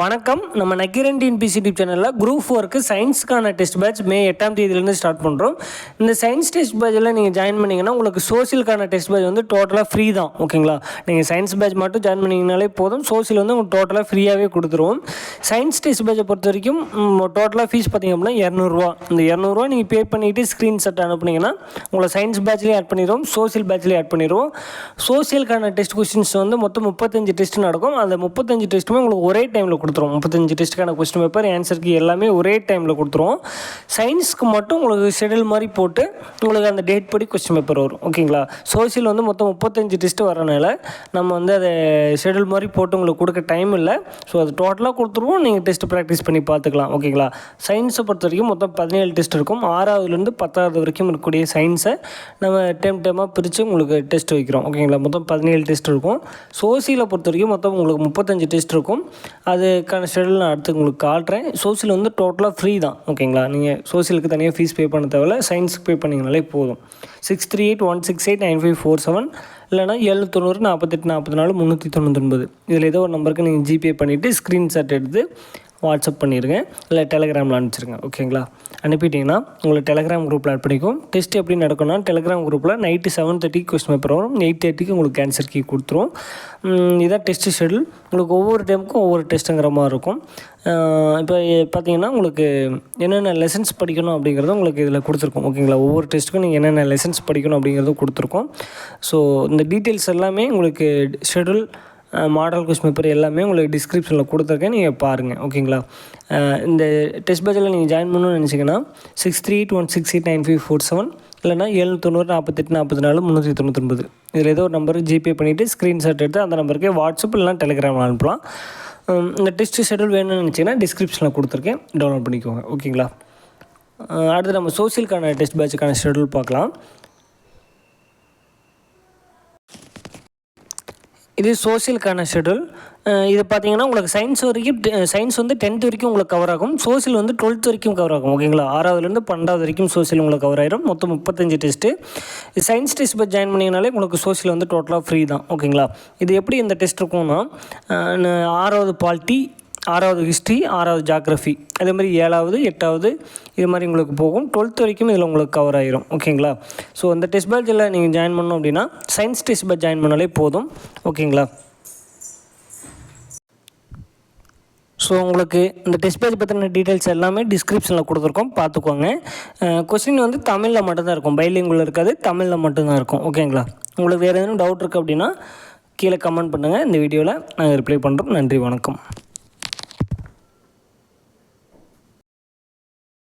வணக்கம். நம்ம Nakkheeran TNPSC YouTube சேனலில் குரூப் ஃபோருக்கு சயின்ஸுக்கான டெஸ்ட் பேட்ச் மே எட்டாம் தேதியிலேருந்து ஸ்டார்ட் பண்ணுறோம் இந்த சயின்ஸ் டெஸ்ட் பேட்சில் நீங்கள் ஜாயின் பண்ணிங்கன்னா உங்களுக்கு சோசியலுக்கான டெஸ்ட் பேட்ச் வந்து டோட்டலாக ஃப்ரீ தான் ஓகேங்களா நீங்கள் சயின்ஸ் பேட்ச் மட்டும் ஜாயின் பண்ணிங்கனாலே போதும். சோசியல் வந்து உங்களுக்கு டோட்டலாக ஃப்ரீயாகவே கொடுத்துருவோம். சயின்ஸ் டெஸ்ட் பேட்சை பொறுத்த வரைக்கும் டோட்டலாக ஃபீஸ் பார்த்தீங்க அப்படின்னா இரநூறுவா. இந்த இரநூறுவா நீங்கள் பே பண்ணிவிட்டு ஸ்க்ரீன்ஷாட் அனுப்புனீங்கன்னா உங்களை சயின்ஸ் பேட்ச்லேயே ஆட் பண்ணிடுவோம் சோசியல் பேட்ச்லேயே ஆட் பண்ணிடுவோம். சோசியலுக்கான டெஸ்ட் கொஸ்டின்ஸ் வந்து மொத்தம் முப்பத்தஞ்சு டெஸ்ட் நடக்கும். அந்த முப்பத்தஞ்சு டெஸ்ட்டுமே உங்களுக்கு ஒரே டைமில் கொடுத்துருவோம். முப்பத்தஞ்சு டெஸ்ட்டுக்கான கொஸ்டின் பேப்பர் ஆன்சருக்கு எல்லாமே ஒரே டைமில் கொடுத்துருவோம். சயின்ஸ்க்கு மட்டும் உங்களுக்கு ஷெடியூல் மாதிரி போட்டு உங்களுக்கு அந்த டேட் படி கொஸ்டின் பேப்பர் வரும். ஓகேங்களா சோசியல் வந்து மொத்தம் முப்பத்தஞ்சு டெஸ்ட்டு வரனால நம்ம வந்து அதை ஷெடியூல் மாதிரி போட்டு உங்களுக்கு கொடுக்க டைம் இல்லை. ஸோ அது டோட்டலாக கொடுத்துருவோம். நீங்கள் டெஸ்ட் ப்ராக்டிஸ் பண்ணி பார்த்துக்கலாம். ஓகேங்களா சயின்ஸை பொறுத்த வரைக்கும் மொத்தம் பதினேழு டெஸ்ட் இருக்கும். ஆறாவதுலேருந்து பத்தாவது வரைக்கும் இருக்கக்கூடிய சயின்ஸை நம்ம டைம் டைமாக பிரித்து உங்களுக்கு டெஸ்ட் வைக்கிறோம். ஓகேங்களா மொத்தம் பதினேழு டெஸ்ட் இருக்கும். சோசியலை பொறுத்த வரைக்கும் மொத்தம் உங்களுக்கு முப்பத்தஞ்சு டெஸ்ட் இருக்கும். அது அதுக்கான ஷெடியூல் நான் அடுத்து உங்களுக்கு காட்டுறேன். சோசியல் வந்து டோட்டலாக ஃப்ரீ தான் ஓகேங்களா நீங்கள் சோசியலுக்கு தனியாக ஃபீஸ் பே பண்ண தேவையில்ல. சயின்ஸுக்கு பே பண்ணிங்கனாலே போதும். Six three eight one six eight nine five four seven இல்லைனா எழுநூத்தொண்ணூறு நாற்பத்தெட்டு நாற்பத்தி நாலு முந்நூற்றி தொண்ணூத்தொன்பது. இதில் ஏதோ ஒரு நம்பருக்கு நீங்கள் ஜிபே பண்ணிவிட்டு ஸ்க்ரீன்ஷாட் எடுத்து வாட்ஸ்அப் பண்ணிடுங்க இல்லை டெலகிராமில் அனுப்பிச்சிருங்க. ஓகேங்களா? அனுப்பிட்டிங்கன்னா உங்களை டெலகிராம் குரூப்பில் ஆட் பண்ணிக்கும். டெஸ்ட் எப்படி நடக்கும்னா டெலகிராம் குரூப்பில் நைட்டு செவன் தேர்ட்டிக்கு கொஸ்டின் பேப்பர் வரும். எயிட் தேர்ட்டிக்கு உங்களுக்கு ஆன்சர் கீ கொடுத்துரும். இதான் டெஸ்ட் ஷெடியூல் உங்களுக்கு ஒவ்வொரு டைமுக்கும் ஒவ்வொரு டெஸ்ட்டுங்கிற மாதிரி இருக்கும். இப்போ பார்த்தீங்கன்னா உங்களுக்கு என்னென்ன லெசன்ஸ் படிக்கணும் அப்படிங்கிறத உங்களுக்கு இதில் கொடுத்துருக்கோம். ஓகேங்களா? ஒவ்வொரு டெஸ்ட்டுக்கும் நீங்கள் என்னென்ன லெசன்ஸ் படிக்கணும் அப்படிங்கிறதும் கொடுத்துருக்கோம். ஸோ இந்த டீட்டெயில்ஸ் எல்லாமே உங்களுக்கு ஷெடியூல் மாடல் கொஸ்டின் பேப்பர் எல்லாமே உங்களுக்கு டிஸ்கிரிப்ஷனில் கொடுத்துருக்கேன். நீங்கள் பாருங்கள் ஓகேங்களா இந்த டெஸ்ட் பேட்சில் நீங்கள் ஜாயின் பண்ணணும்னு நினச்சிங்கன்னா six three eight one six eight nine five four seven இல்லைனா ஏழு தொண்ணூறு நாற்பத்தெட்டு நாற்பத்தி நாலு முந்நூற்றி தொண்ணூத்தொன்பது. இதில் ஏதோ ஒரு நம்பருக்கு ஜிபே பண்ணிவிட்டு ஸ்க்ரீன்ஷாட் எடுத்து அந்த நம்பருக்கு வாட்ஸ்அப் இல்லைனா டெலிகிராமில் அனுப்பலாம். இந்த டெஸ்ட் ஷெடியூல் வேணும்னு நினச்சிங்கன்னா டிஸ்கிரிப்ஷனில் கொடுத்துருக்கேன். டவுன்லோட் பண்ணிக்கோங்க. ஓகேங்களா அடுத்து நம்ம சோசியலுக்கான டெஸ்ட் பேட்சுக்கான ஷெடியூல் பார்க்கலாம். இது சோசியலுக்கான ஷெடியூல் இது பார்த்தீங்கன்னா உங்களுக்கு சயின்ஸ் வரைக்கும் சயின்ஸ் வந்து டென்த் வரைக்கும் உங்களுக்கு கவர் ஆகும். சோசியல் வந்து டுவெல்த் வரைக்கும் கவர் ஆகும் ஓகேங்களா ஆறாவதுலேருந்து பன்னெண்டாவது வரைக்கும் சோசியல் உங்களுக்கு கவர் ஆயிரும். மொத்தம் முப்பத்தஞ்சு டெஸ்ட்டு சயின்ஸ் டெஸ்ட் இப்போ ஜாயின் பண்ணிங்கனாலே உங்களுக்கு சோசியல் வந்து டோட்டலாக ஃப்ரீ தான் ஓகேங்களா இது எப்படி இந்த டெஸ்ட் இருக்கும்னா ஆறாவது பால்ட்டி ஆறாவது ஹிஸ்ட்ரி ஆறாவது ஜாக்ரஃபி அதே மாதிரி ஏழாவது எட்டாவது இது மாதிரி உங்களுக்கு போகும். டுவெல்த் வரைக்கும் இதில் உங்களுக்கு கவர் ஆகிரும் ஓகேங்களா ஸோ அந்த டெஸ்ட் பேட்சில் நீங்கள் ஜாயின் பண்ணோம் அப்படின்னா சயின்ஸ் டெஸ்ட் பேட்ச் ஜாயின் பண்ணாலே போதும். ஓகேங்களா ஸோ உங்களுக்கு இந்த டெஸ்ட் பேஜ் பற்றின டீட்டெயில்ஸ் எல்லாமே டிஸ்கிரிப்ஷனில் கொடுத்துருக்கோம். பார்த்துக்கோங்க. கொஸ்டின் வந்து தமிழில் மட்டும்தான் இருக்கும். பைலிங்குள்ள இருக்காது தமிழில் மட்டும்தான் இருக்கும். ஓகேங்களா உங்களுக்கு வேறு எதுவும் டவுட் இருக்குது அப்படின்னா கீழே கமெண்ட் பண்ணுங்கள் இந்த வீடியோவில் நாங்கள் ரிப்ளை பண்ணுறோம் நன்றி வணக்கம்.